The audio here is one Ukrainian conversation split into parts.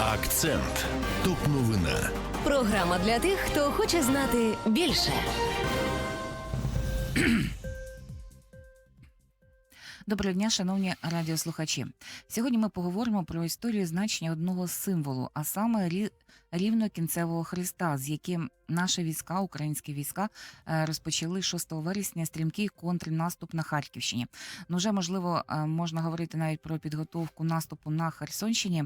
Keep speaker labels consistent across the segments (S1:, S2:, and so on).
S1: Акцент. Топ новина.
S2: Програма для тих, хто хоче знати більше.
S3: Доброго дня, шановні радіослухачі. Сьогодні ми поговоримо про історію значення одного символу, а саме рі- рівнокінцевого хреста, з яким наші війська, українські війська, е, розпочали 6 вересня стрімкий контрнаступ на Харківщині. Ну, вже можливо е, можна говорити навіть про підготовку наступу на Херсонщині.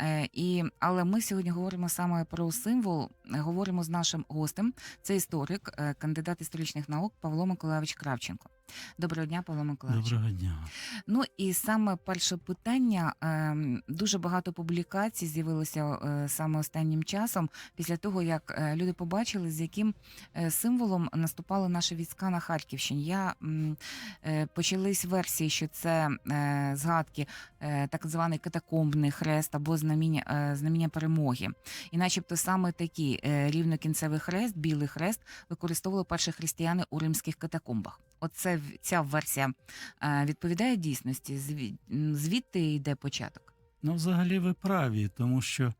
S3: Е, І але ми сьогодні говоримо саме про символ. Говоримо з нашим гостем. Це історик, кандидат історичних наук Павло Миколайович Кравченко. Доброго дня, Павло Миколайович.
S4: Доброго дня.
S3: Ну і саме перше питання. ем, Дуже багато публікацій з'явилося саме останнім часом, після того як е, люди побачили, з яким е, символом наступали наші війська на Харківщині. Я е, почались версії, що це згадки, так званий катакомбний хрест або знаміння, знаміння перемоги. І, начебто, саме такий рівнокінцевий хрест, білий хрест, використовували перші християни у римських катакомбах. Оце ця версія відповідає дійсності. Звідти йде початок.
S4: Ну, взагалі ви праві, тому що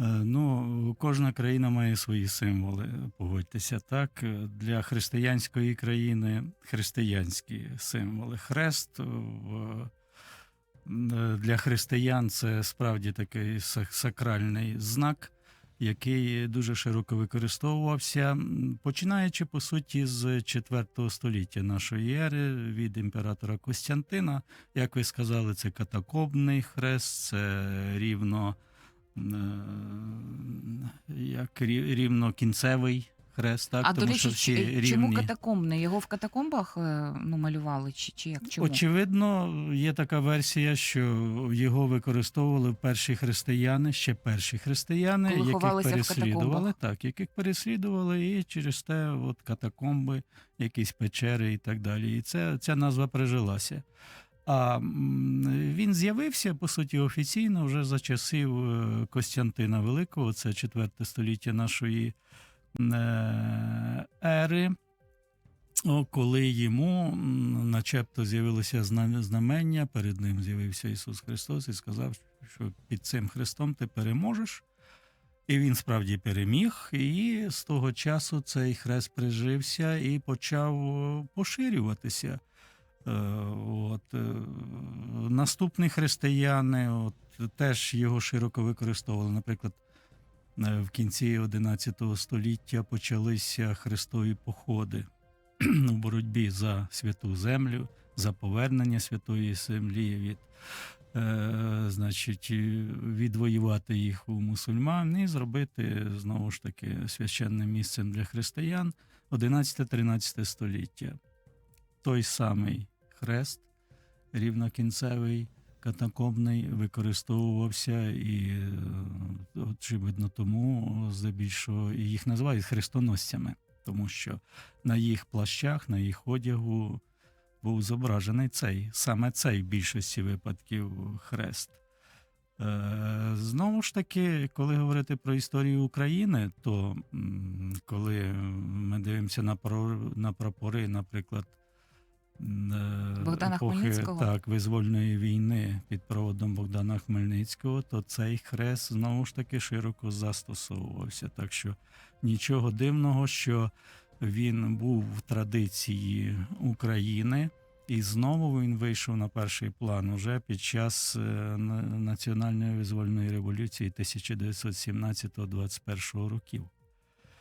S4: ну, кожна країна має свої символи, погодьтеся так. Е, Для християнської країни християнські символи. Хрест е, для християн це справді такий сакральний знак. Який дуже широко використовувався, починаючи по суті з 4 століття нашої ери від імператора Костянтина, як ви сказали, це катакомбний хрест, це рівно е, як рі- рівнокінцевий хрест, так
S3: а
S4: тому
S3: до речі,
S4: що рівні.
S3: чому катакомбний? Його в катакомбах е, ну, малювали, чи, чи як? Чому?
S4: Очевидно, є така версія, що його використовували перші християни, ще перші християни,
S3: Коли
S4: яких переслідували, так, яких переслідували, і через те от катакомби, якісь печери і так далі. І це, ця назва прижилася. А він з'явився по суті офіційно вже за часів е, Костянтина Великого, це 4 століття нашої е, ери. Коли йому начебто з'явилося знамення, перед ним з'явився Ісус Христос і сказав, що під цим Христом ти переможеш. І він справді переміг, і з того часу цей хрест прижився і почав поширюватися. Е, От, е, наступні християни от, теж його широко використовували. Наприклад, е, в кінці XI століття почалися хрестові походи у боротьбі за святу землю, за повернення святої землі від. е, Значить, відвоювати їх у мусульман і зробити знову ж таки священним місцем для християн 11-13 століття. Той самий хрест, рівнокінцевий, катакомбний, використовувався, і е, очевидно тому здебільшого їх називають хрестоносцями, тому що на їх плащах, на їх одягу був зображений цей, саме цей в більшості випадків хрест. Е, Знову ж таки, коли говорити про історію України, то коли ми дивимося на, прапори, наприклад,
S3: Богдана
S4: епохи,
S3: Хмельницького?
S4: так, визвольної війни під проводом Богдана Хмельницького, то цей хрест знову ж таки широко застосовувався. Так що нічого дивного, що він був в традиції України. І знову він вийшов на перший план уже під час е, національної визвольної революції 1917-21 років.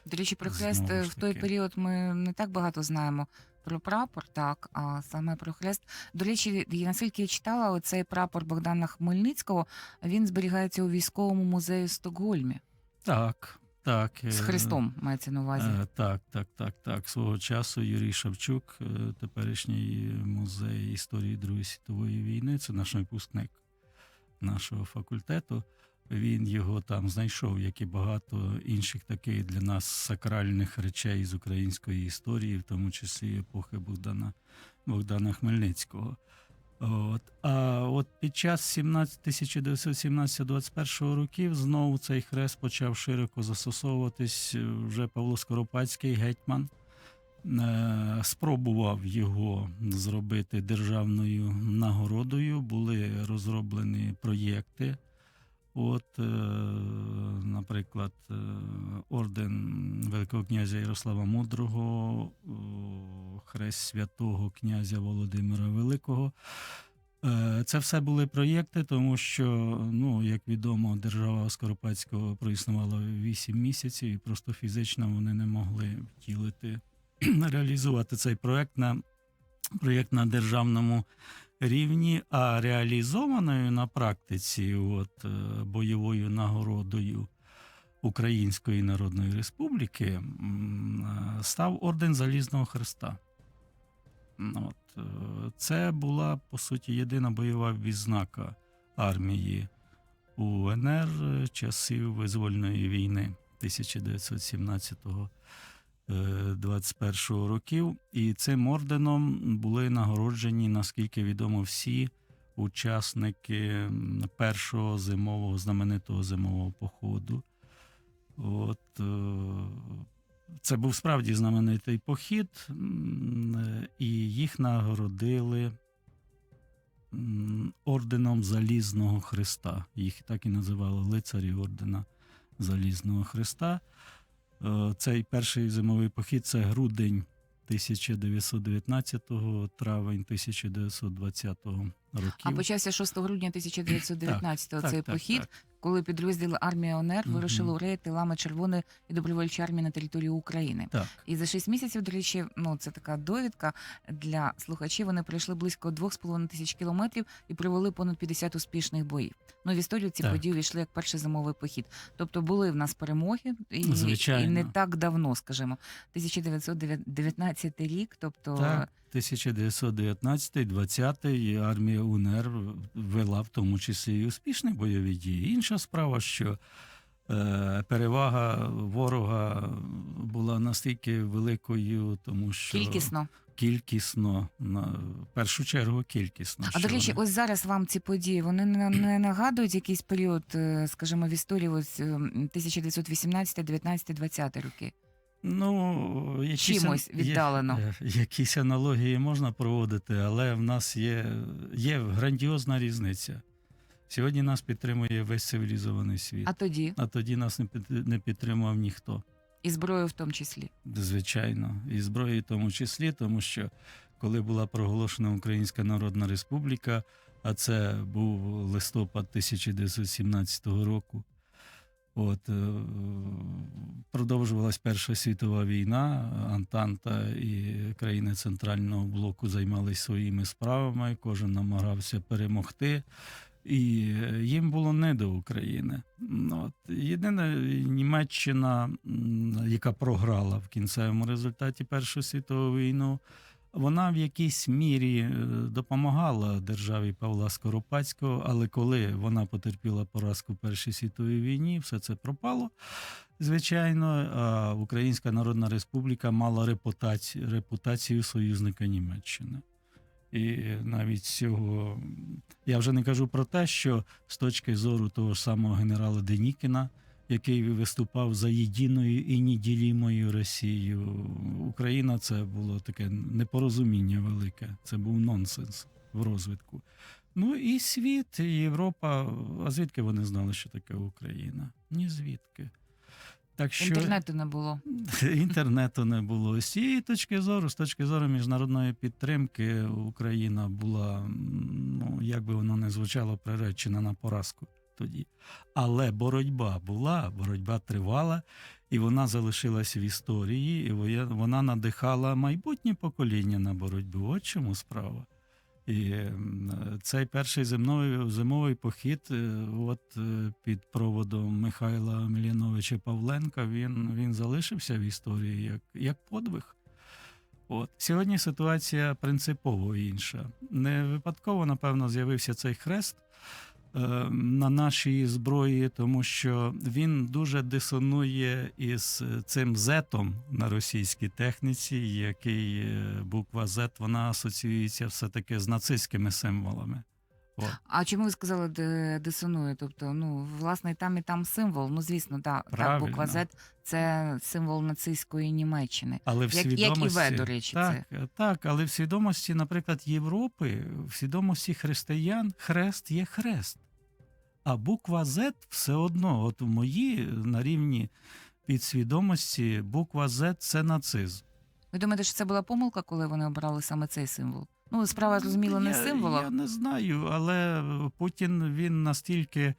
S3: До речі, про хрест е, в той період ми не так багато знаємо. Про прапор, так, а саме про хрест. До речі, я наскільки я читала, оцей прапор Богдана Хмельницького він зберігається у військовому музеї в Стокгольмі
S4: Так, так.
S3: з
S4: е,
S3: хрестом, мається на увазі.
S4: Е, Так, так, так, так. Свого часу Юрій Шевчук, е, теперішній музей історії Другої світової війни, це наш випускник нашого факультету. Він його там знайшов, як і багато інших таких для нас сакральних речей з української історії, в тому числі епохи Богдана, Богдана Хмельницького. От. А от під час 1917-21 років знову цей хрест почав широко застосовуватись. Вже Павло Скоропадський гетьман е, спробував його зробити державною нагородою. Були розроблені проєкти. От, е, наприклад, е, орден Великого князя Ярослава Мудрого, хрест святого князя Володимира Великого. Е, Це все були проєкти, тому що, ну, як відомо, держава Скоропадського проіснувала 8 місяців, і просто фізично вони не могли втілити, реалізувати цей проєкт на, проєкт на державному рівні, а реалізованою на практиці от, е, бойовою нагородою Української Народної Республіки е, став орден Залізного Христа. От, е, це була, по суті, єдина бойова відзнака армії УНР часів визвольної війни 1917 21 років. І цим орденом були нагороджені, наскільки відомо, всі учасники першого зимового знаменитого зимового походу. От, е, це був справді знаменитий похід, е, і їх нагородили орденом Залізного Христа. Їх так і називали лицарі ордена Залізного Христа. Е, Цей перший зимовий похід це грудень 1919, травень 1920 років.
S3: А почався 6 грудня 1919-го
S4: Так,
S3: цей
S4: так,
S3: похід,
S4: так.
S3: Коли підрозділи армії ОНР вирушили у рейд тилами Червоної і добровольчої армії на території України.
S4: Так.
S3: І за 6 місяців, до речі, ну це така довідка для слухачів. Вони пройшли близько 2,5 тисяч кілометрів і провели понад 50 успішних боїв. Ну, в історію ці
S4: Так.
S3: події війшли як перший зимовий похід. Тобто були в нас перемоги, і,
S4: Звичайно.
S3: і не так давно, скажімо, 1919 рік. Тобто
S4: Так, 1919-20 і армія УНР вела в тому числі і успішні бойові дії. Інша справа, що е, перевага ворога була настільки великою, тому що
S3: кількісно.
S4: кількісно, на першу чергу кількісно.
S3: А до речі,
S4: вони-
S3: ось зараз вам ці події вони не, нагадують якийсь період, е, скажімо, в історії ось е, 1918, 19, 20 роки.
S4: Ну, якісь,
S3: Чимось віддалено.
S4: е, якісь аналогії можна проводити, але в нас є, є грандіозна різниця. Сьогодні нас підтримує весь цивілізований світ.
S3: А тоді
S4: А тоді нас не під- не підтримував ніхто.
S3: і зброю в тому числі.
S4: Звичайно, і зброї в тому числі, тому що коли була проголошена Українська Народна Республіка, а це був листопад 1917 року. От, е, продовжувалась Перша світова війна, Антанта і країни Центрального блоку займалися своїми справами, кожен намагався перемогти. І е, їм було не до України. От, єдине, Німеччина, яка програла в кінцевому результаті Першу світову війну, вона в якійсь мірі е, допомагала державі Павла Скоропадського, але коли вона потерпіла поразку Першій світовій війні, все це пропало. Звичайно, Українська Народна Республіка мала репутацію, репутацію союзника Німеччини. І навіть цього я вже не кажу про те, що з точки зору того ж самого генерала Денікіна, який виступав за єдиною і неділімою Росією, Україна це було таке непорозуміння велике. Це був нонсенс в розвитку. Ну і світ, і Європа. А звідки вони знали, що таке Україна? Ні звідки. Так що
S3: Інтернету не було.
S4: інтернету не було. З цієї точки зору, з точки зору міжнародної підтримки, Україна була, ну як би воно не звучало, приречена на поразку тоді. Але боротьба була, боротьба тривала, і вона залишилась в історії, і вона надихала майбутнє покоління на боротьбу. От чому справа. І цей перший зимовий, зимовий похід, е, от е, під проводом Михайла Міліновича Павленка, він, він залишився в історії як, як подвиг. От. Сьогодні ситуація принципово інша. Не випадково, напевно, з'явився цей хрест на нашій зброї, тому що він дуже дисонує із цим зетом на російській техніці, який е, буква Z, вона асоціюється все-таки з нацистськими символами. От.
S3: А чому ви сказали, дисонує? Тобто, ну, власне, і там і там символ. Ну, звісно, да, так, буква Z – це символ нацистської Німеччини.
S4: Але в
S3: Як- як і В, до речі,
S4: так, так, але в свідомості, наприклад, Європи, в свідомості християн хрест є хрест. А буква Z все одно, от в мої на рівні підсвідомості, буква Z це нацизм.
S3: Ви думаєте, що це була помилка, коли вони обрали саме цей символ? Ну, справа зрозуміла не
S4: я,
S3: символах.
S4: Я не знаю, але Путін він настільки е,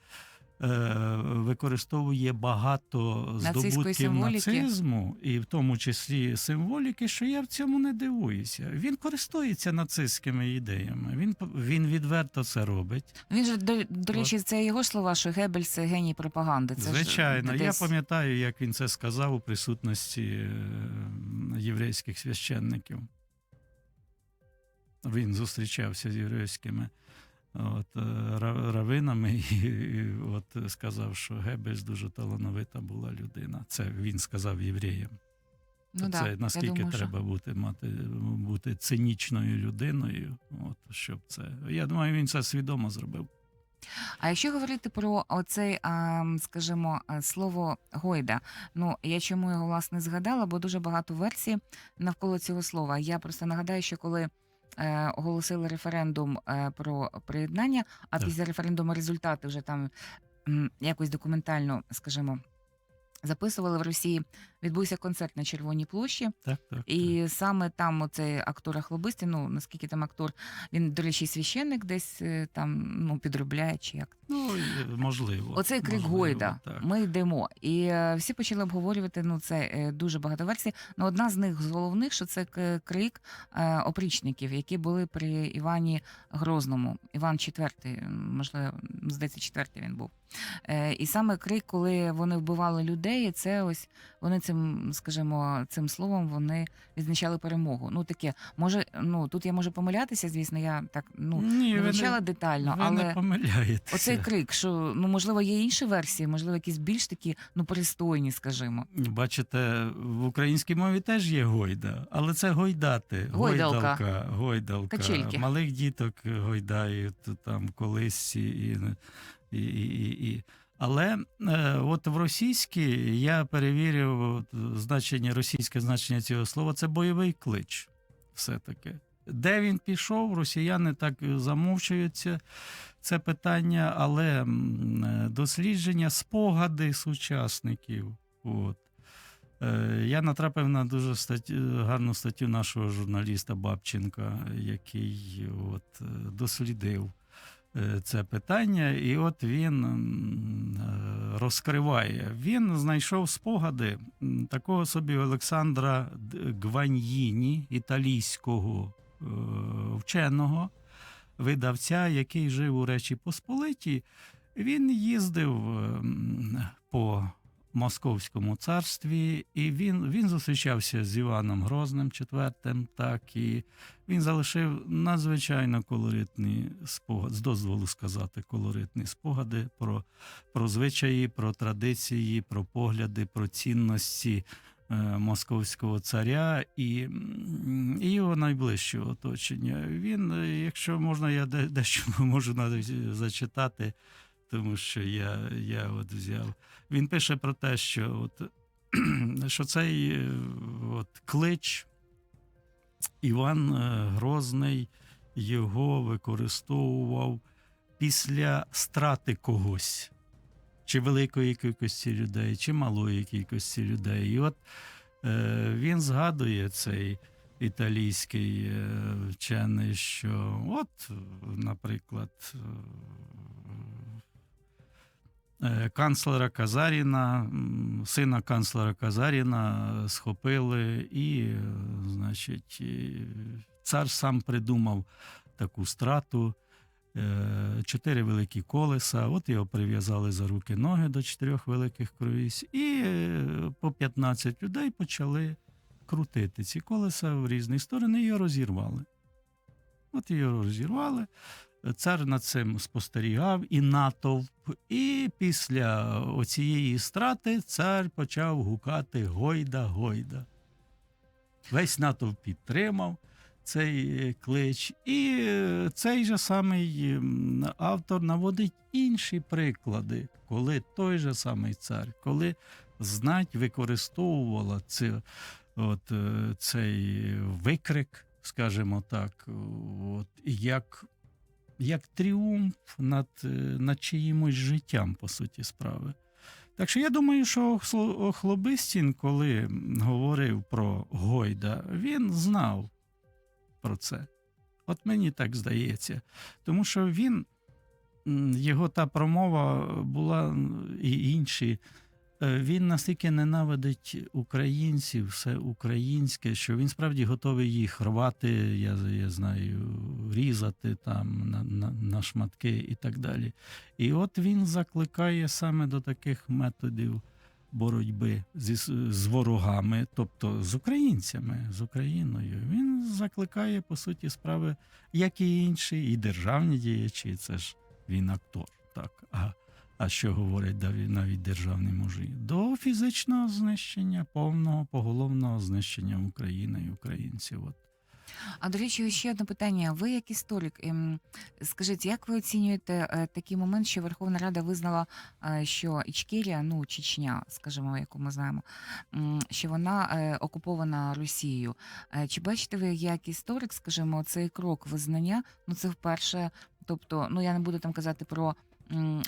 S4: використовує багато здобутків нацизму, і в тому числі символіки, що я в цьому не дивуюся. Він користується нацистськими ідеями. Він, він відверто це робить.
S3: Він же до, до речі, це його слова, що Геббельс – це геній пропаганди. Це
S4: Звичайно,
S3: ж
S4: я пам'ятаю, як він це сказав у присутності е, єврейських священників. Він зустрічався з єврейськими от, е, равинами і, і от сказав, що Геббельс дуже талановита була людина. Це він сказав євреям.
S3: Ну,
S4: То
S3: да,
S4: це наскільки
S3: думаю, що-
S4: треба бути, мати, бути цинічною людиною, от, щоб це. Я думаю, він це свідомо зробив.
S3: А якщо говорити про оцей, скажімо, слово гойда, ну я чому його власне згадала, бо дуже багато версій навколо цього слова. Я просто нагадаю, що коли оголосили референдум е, про приєднання, а після референдуму результати вже там якось документально, скажімо, записували в Росії. Відбувся концерт на Червоній площі.
S4: Так, так.
S3: І саме там оцей актор Ахлобисті, ну наскільки там актор, він, до речі, священник десь е, там ну, підробляє чи як.
S4: Ну, можливо.
S3: Оцей крик
S4: можливо,
S3: Гойда.
S4: Так.
S3: Ми йдемо. І е, всі почали обговорювати. Ну, це е, дуже багато версій. Ну, одна з них з головних, що це крик е, опричників, які були при Івані Грозному. Іван IV, можливо, здається, четвертий він був. Е, і саме крик, коли вони вбивали людей, це ось вони цим, скажімо, цим словом вони відзначали перемогу. Ну таке, може, ну тут я можу помилятися, звісно, я так ну
S4: Ні,
S3: не вивчала детально,
S4: ви
S3: але
S4: не помиляєтеся.
S3: Оцей крик, що ну можливо є інші версії, можливо, якісь більш такі ну пристойні, скажімо.
S4: Бачите, в українській мові теж є гойда, але це гойдати.
S3: Гойдалка.
S4: Гойдалка, гойдалка.
S3: Качельки.
S4: Малих діток гойдають там колись і, і, і, і. Але е, от в російській я перевірив значення, російське значення цього слова це бойовий клич. Все-таки. Де він пішов, росіяни так замовчуються це питання, але е, дослідження, спогади сучасників. От. Е, Я натрапив на дуже статтю, гарну статтю нашого журналіста Бабченка, який от, е, дослідив це питання, і от він е, розкриває. Він знайшов спогади такого собі Олександра Гваньїні, італійського е, вченого, видавця, який жив у Речі Посполитій. Він їздив по Московському царстві, і він, він зустрічався з Іваном Грозним IV, так і він залишив надзвичайно колоритні спогади, з дозволу сказати, колоритні спогади про, про звичаї, про традиції, про погляди, про цінності е, московського царя і, і його найближчого оточення. Він, е, якщо можна, я дещо можу навіть зачитати, тому що я, я от взяв. Він пише про те, що, от, що цей е, от, клич Іван е, Грозний його використовував після страти когось, чи великої кількості людей, чи малої кількості людей. І от е, він згадує цей італійський е, вчений, що от, наприклад, канцлера Казаріна, сина канцлера Казаріна схопили, і, е, значить, цар сам придумав таку страту. е, Чотири великі колеса, от його прив'язали за руки ноги до чотирьох великих круїз, і е, по 15 людей почали крутити ці колеса в різні сторони і його розірвали. От його розірвали. Цар над цим спостерігав і натовп. І після оцієї страти цар почав гукати Гойда, Гойда. Весь натовп підтримав цей е, клич. І е, цей же самий автор наводить інші приклади, коли той же самий цар, коли знать використовувала це, от, е, цей викрик, скажімо так, от, як як тріумф над, е, над чиїмось життям, по суті справи. Так що я думаю, що Хло- Хлобистін, коли говорив про Гойда, він знав про це. От мені так здається. Тому що він, його та промова була і інші. Е, Він настільки ненавидить українців, все українське, що він справді готовий їх рвати, я, я знаю, різати там на, на, на шматки і так далі. І от він закликає саме до таких методів боротьби зі, з ворогами, тобто з українцями, з Україною. Він закликає, по суті, справи, як і інші, і державні діячі. Це ж він актор, так. А, а що говорять навіть, державні мужі? До фізичного знищення, повного поголовного знищення України і українців. От.
S3: А до речі, ще одне питання. Ви як історик, ем, скажіть, як ви оцінюєте е, такий момент, що Верховна Рада визнала, е, що Ічкерія, ну Чечня, скажімо, яку ми знаємо, що вона е, окупована Росією? Чи бачите ви як історик, скажімо, цей крок визнання? Ну це вперше, тобто, ну я не буду там казати про.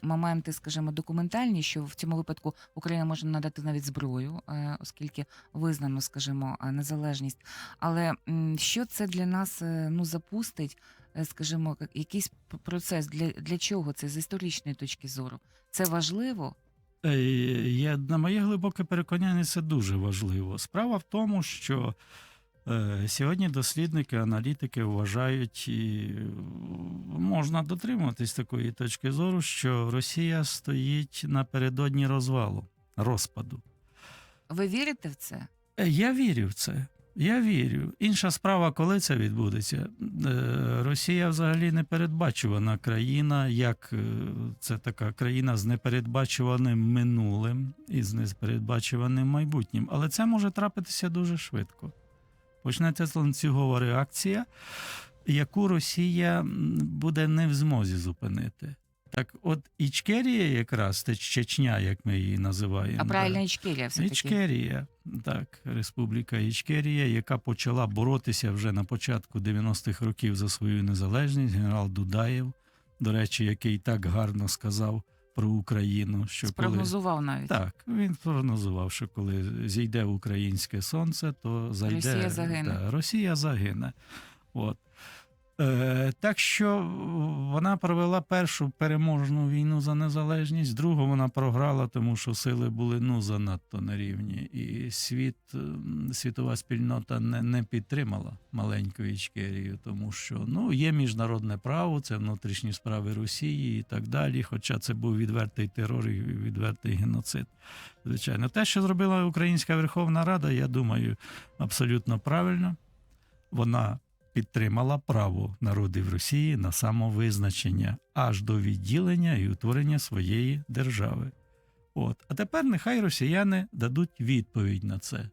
S3: Моменти, скажімо, документальні, що в цьому випадку Україна може надати навіть зброю, е, оскільки визнано, скажімо, е, незалежність. Але що це для нас е, ну запустить, скажімо, якийсь процес для, для чого це з історичної точки зору? Це важливо?
S4: Я, на моє глибоке переконання, це дуже важливо. Справа в тому, що сьогодні дослідники, аналітики вважають, і е, можна дотримуватись такої точки зору, що Росія стоїть напередодні розвалу, розпаду.
S3: Ви вірите в це?
S4: Е, Я вірю в це. Я вірю. Інша справа, коли це відбудеться. Е, Росія взагалі непередбачувана країна, як е, це така країна з непередбачуваним минулим і з непередбачуваним майбутнім. Але це може трапитися дуже швидко. Почнеться ланцюгова реакція, яку Росія буде не в змозі зупинити. Так, от Ічкерія, якраз це Чечня, як ми її називаємо.
S3: А правильно Ічкерія все таки.
S4: Ічкерія, так, Республіка Ічкерія, яка почала боротися вже на початку 90-х років за свою незалежність. Генерал Дудаєв, до речі, який так гарно сказав про Україну, що коли
S3: навіть.
S4: так, він прогнозував, що коли зійде українське сонце, то зайде
S3: Росія загине.
S4: Да, Росія загине. От. Е, так що вона провела першу переможну війну за незалежність, другу вона програла, тому що сили були ну занадто на рівні. І світ, світова спільнота не, не підтримала маленьку Ічкерію, тому що ну, є міжнародне право, це внутрішні справи Росії і так далі. Хоча це був відвертий терор і відвертий геноцид. Звичайно, те, що зробила Українська Верховна Рада, я думаю, абсолютно правильно. Вона підтримала право народів Росії на самовизначення аж до відділення і утворення своєї держави. От. А тепер нехай росіяни дадуть відповідь на це.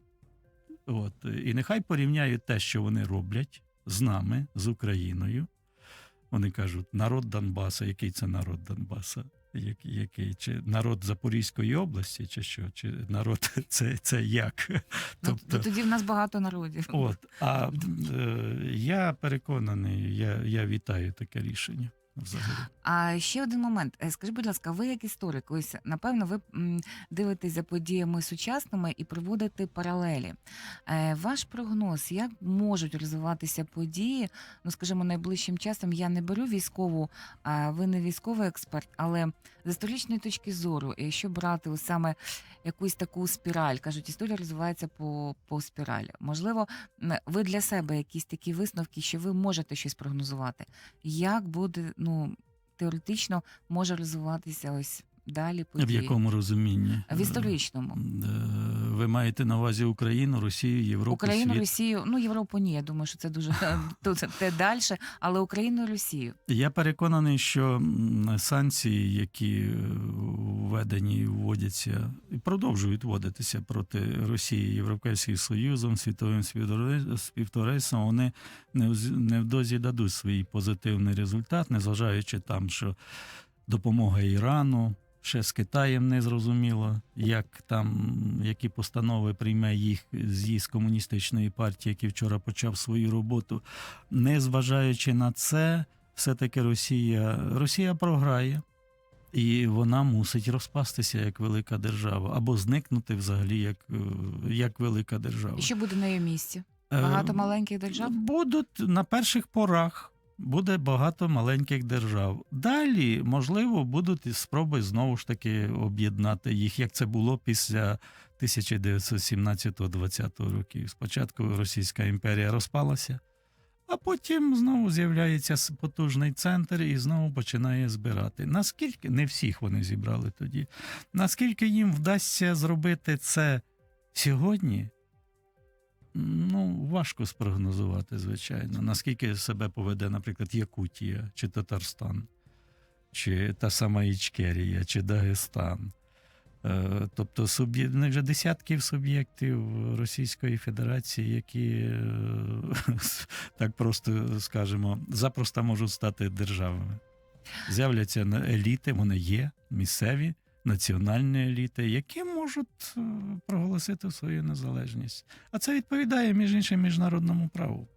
S4: От. І нехай порівняють те, що вони роблять з нами, з Україною. Вони кажуть, народ Донбаса, який це народ Донбаса? Який? Чи народ Запорізької області, чи що? Чи народ це, це як?
S3: Тобто тоді в нас багато народів.
S4: От, а е, я переконаний, я, я вітаю таке рішення взагалі.
S3: А ще один момент. Е, Скажіть, будь ласка, ви як історик, ось напевно, ви дивитесь за подіями сучасними і проводите паралелі. Е, Ваш прогноз, як можуть розвиватися події? Ну, скажімо, найближчим часом я не беру військову, а ви не військовий експерт, але з історичної точки зору, якщо брати ось саме якусь таку спіраль, кажуть, історія розвивається по, по спіралі. Можливо, ви для себе якісь такі висновки, що ви можете щось прогнозувати. Як буде, ну теоретично може розвиватися ось далі
S4: В якому розумінні?
S3: В історичному.
S4: Е, Ви маєте на увазі Україну, Росію, Європу,
S3: Україну,
S4: світ?
S3: Росію, ну Європу ні, я думаю, що це дуже тут те далі, але Україну і Росію.
S4: Я переконаний, що санкції, які е, введені і вводяться і продовжують вводитися проти Росії Європейським Союзом, світовим співтовари- співтовариством, вони невдовзі дадуть свій позитивний результат, незважаючи там, що допомога Ірану. Ще з Китаєм не зрозуміло, як там які постанови прийме їх з'їзд комуністичної партії, який вчора почав свою роботу. Незважаючи на це, все-таки Росія, Росія програє, і вона мусить розпастися як велика держава, або зникнути взагалі як, як велика держава.
S3: І що буде на її місці?
S4: Е,
S3: Багато маленьких держав?
S4: Будуть на перших порах. Буде багато маленьких держав. Далі, можливо, будуть спроби знову ж таки об'єднати їх, як це було після 1917-20 років. Спочатку Російська імперія розпалася, а потім знову з'являється потужний центр і знову починає збирати. Наскільки не всіх вони зібрали тоді, наскільки їм вдасться зробити це сьогодні? Ну, важко спрогнозувати, звичайно. Наскільки себе поведе, наприклад, Якутія чи Татарстан, чи та сама Ічкерія, чи Дагестан. Е, Тобто суб'є... них вже десятків суб'єктів Російської Федерації, які е, так просто скажемо, запросто можуть стати державами. З'являться еліти, вони є місцеві, національні еліти, які можуть е, проголосити свою незалежність. А це відповідає між іншим міжнародному праву.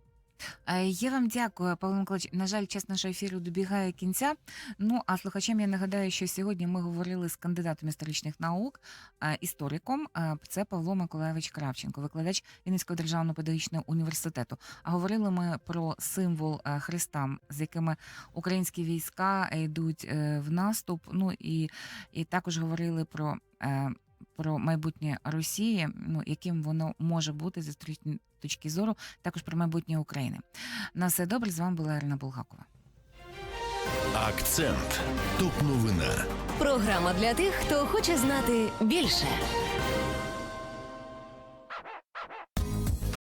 S3: Е, Я вам дякую, Павло Миколаївич. На жаль, час нашого ефіру добігає кінця. Ну а слухачам я нагадаю, що сьогодні ми говорили з кандидатом історичних наук, е, істориком. Е, Це Павло Миколаївич Кравченко, викладач Вінницького державного педагогічного університету. А говорили ми про символ е, Христа, з якими українські війська е, йдуть е, в наступ. Ну і, і також говорили про. Про майбутнє Росії, ну яким воно може бути з історичної точки зору, також про майбутнє України. На все добре. З вами була Ірина Булгакова.
S1: Акцент. Топ новина.
S2: Програма для тих, хто хоче знати більше.